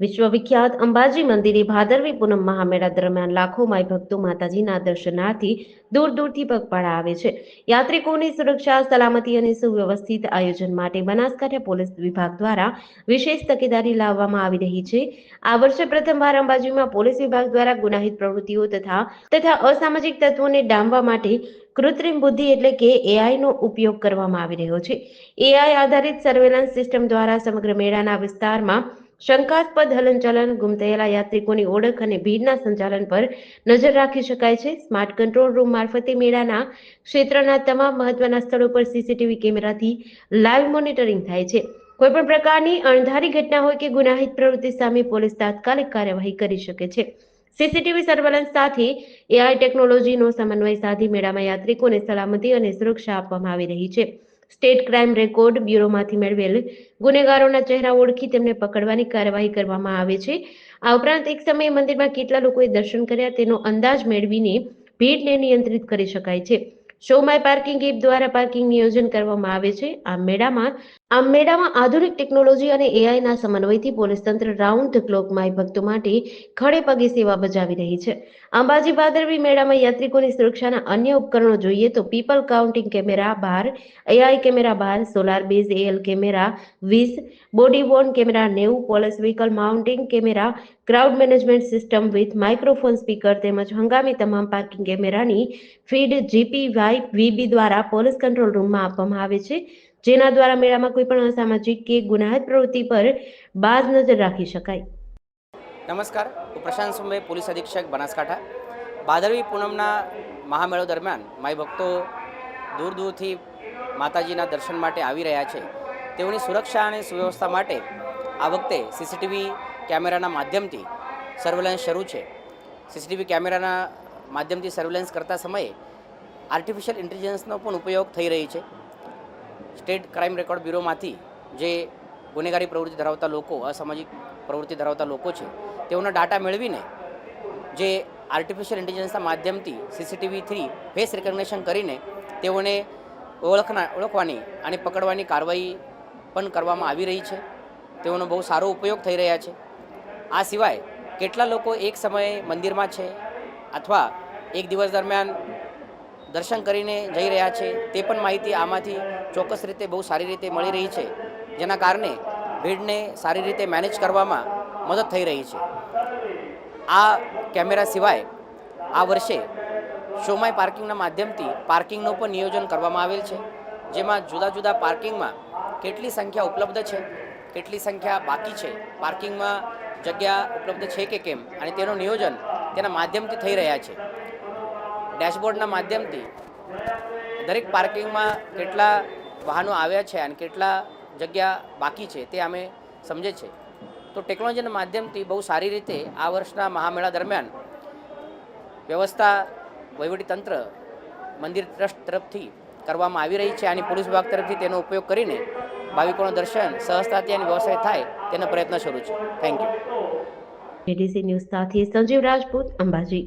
વિશ્વવિખ્યાત અંબાજી મંદિરે ભાદરવી પૂનમ મહામેળા દરમિયાન લાખો માઈ ભક્તો માતાજીના દર્શનાર્થી દૂર દૂરથી પગપાળા આવે છે. યાત્રિકોની સુરક્ષા, સલામતી અને સુવ્યવસ્થિત આયોજન માટે બનાસકાંઠા પોલીસ વિભાગ દ્વારા વિશેષ તકેદારી લાવવામાં આવી રહી છે. આ વર્ષે પ્રથમવાર અંબાજીમાં પોલીસ વિભાગ દ્વારા ગુનાહિત પ્રવૃત્તિઓ તથા તથા અસામાજિક તત્વોને ડામવા માટે કૃત્રિમ બુદ્ધિ એટલે કે એઆઈનો ઉપયોગ કરવામાં આવી રહ્યો છે. એઆઈ આધારિત સર્વેલન્સ સિસ્ટમ દ્વારા સમગ્ર મેળાના વિસ્તારમાં શંકાસ્પદ હલનચલન ગુમ થયેલા યાત્રિકોની ઓળખ અને ભીડના સંચાલન પર નજર રાખી શકાય છે. સ્માર્ટ કંટ્રોલ રૂમ મારફતે મેળાના ક્ષેત્રના તમામ મહત્વના સ્થળો પર સીસીટીવી કેમેરાથી લાઈવ મોનિટરિંગ થાય છે. કોઈપણ પ્રકારની અણધારી ઘટના હોય કે ગુનાહિત પ્રવૃત્તિ સામે પોલીસ તાત્કાલિક કાર્યવાહી કરી શકે છે. સીસીટીવી સર્વેલન્સ સાથે એઆઈ ટેકનોલોજીનો સમન્વય સાધી મેળામાં યાત્રિકોને સલામતી અને સુરક્ષા આપવામાં આવી રહી છે. સ્ટેટ ક્રાઇમ રેકોર્ડ બ્યુરોમાંથી મેળવેલ ગુનેગારોના ચહેરા ઓળખી તેમને પકડવાની કાર્યવાહી કરવામાં આવે છે. આ ઉપરાંત એક સમયે મંદિરમાં કેટલા લોકોએ દર્શન કર્યા તેનો અંદાજ મેળવીને ભીડને નિયંત્રિત કરી શકાય છે. શો માય પાર્કિંગ એપ દ્વારા પાર્કિંગ નિયોજન કરવામાં આવે છે. આ મેળામાં આ મેળામાં આધુનિક ટેકનોલોજી અને એઆઈના સમન્વયથી પોલીસ તંત્ર રાઉન્ડ ધ ક્લોક માય ભક્તો માટે ખડે પગે સેવા બજાવી રહી છે. અંબાજી ભાદરવી મેળામાં યાત્રિકોની સુરક્ષાના અન્ય ઉપકરણો જોઈએ તો પીપલ કાઉન્ટિંગ કેમેરા બાર એઆઈ કેમેરા બાર, સોલાર બેઝ એએલ કેમેરા વીસ, બોડી વોર્ન કેમેરા નેવું, police vehicle mounting camera, crowd management system with microphone speaker તેમજ હંગામી તમામ પાર્કિંગ કેમેરાની ફીડ જીપીવાય વીબી દ્વારા પોલીસ કંટ્રોલ રૂમમાં આપવામાં આવે છે. જેના દ્વારા મેળામાં કોઈ પણ અસામાજિક કે ગુનાહિત પ્રવૃત્તિ પર બાજ નજર રાખી શકાય. નમસ્કાર, હું પ્રશાંત સુંબે પોલીસ અધિક્ષક, બનાસકાંઠા. ભાદરવી પૂનમના મહામેળો દરમિયાન માઈ ભક્તો દૂર દૂરથી માતાજીના દર્શન માટે આવી રહ્યા છે. તેઓની સુરક્ષા અને સુવ્યવસ્થા માટે આ વખતે સીસીટીવી કેમેરાના માધ્યમથી સર્વેલન્સ શરૂ છે. સીસીટીવી કેમેરાના માધ્યમથી સર્વેલન્સ કરતા સમયે આર્ટિફિશિયલ ઇન્ટેલિજન્સનો પણ ઉપયોગ થઈ રહી છે. સ્ટેટ ક્રાઇમ રેકોર્ડ બ્યુરોમાંથી જે ગુનેગારી પ્રવૃત્તિ ધરાવતા લોકો, અસામાજિક પ્રવૃત્તિ ધરાવતા લોકો છે, તેઓના ડાટા મેળવીને જે આર્ટિફિશિયલ ઇન્ટેલિજન્સના માધ્યમથી સીસીટીવી થ્રી ફેસ રિકગ્નેશન કરીને તેઓને ઓળખના, ઓળખવાની અને પકડવાની કાર્યવાહી પણ કરવામાં આવી રહી છે. તેઓનો બહુ સારો ઉપયોગ થઈ રહ્યા છે. આ સિવાય કેટલા લોકો એક સમયે મંદિરમાં છે અથવા એક દિવસ દરમિયાન દર્શન કરીને જઈ રહ્યા છે, તે પણ માહિતી આમાંથી ચોક્કસ રીતે બહુ સારી રીતે મળી રહી છે, જેના કારણે ભીડને સારી રીતે મેનેજ કરવામાં મદદ થઈ રહી છે. આ કેમેરા સિવાય આ વર્ષે શોમાય પાર્કિંગના માધ્યમથી પાર્કિંગનું પણ નિયોજન કરવામાં આવેલ છે, જેમાં જુદા જુદા પાર્કિંગમાં કેટલી સંખ્યા ઉપલબ્ધ છે, કેટલી સંખ્યા બાકી છે, પાર્કિંગમાં જગ્યા ઉપલબ્ધ છે કે કેમ, અને તેનું નિયોજન તેના માધ્યમથી થઈ રહ્યા છે. ડેશબોર્ડના માધ્યમથી દરેક પાર્કિંગમાં કેટલા વાહનો આવ્યા છે અને કેટલા જગ્યા બાકી છે તે અમે સમજે છે. તો ટેકનોલોજીના માધ્યમથી બહુ સારી રીતે આ વર્ષના મહામેળા દરમિયાન વ્યવસ્થા વહીવટીતંત્ર મંદિર ટ્રસ્ટ તરફથી કરવામાં આવી રહી છે અને પોલીસ વિભાગ તરફથી તેનો ઉપયોગ કરીને ભાવિકોનું દર્શન સહજતાથી અને વ્યવસાય થાય તેનો પ્રયત્ન શરૂ છે. Thank you Sanjeev Rajput, Ambaji.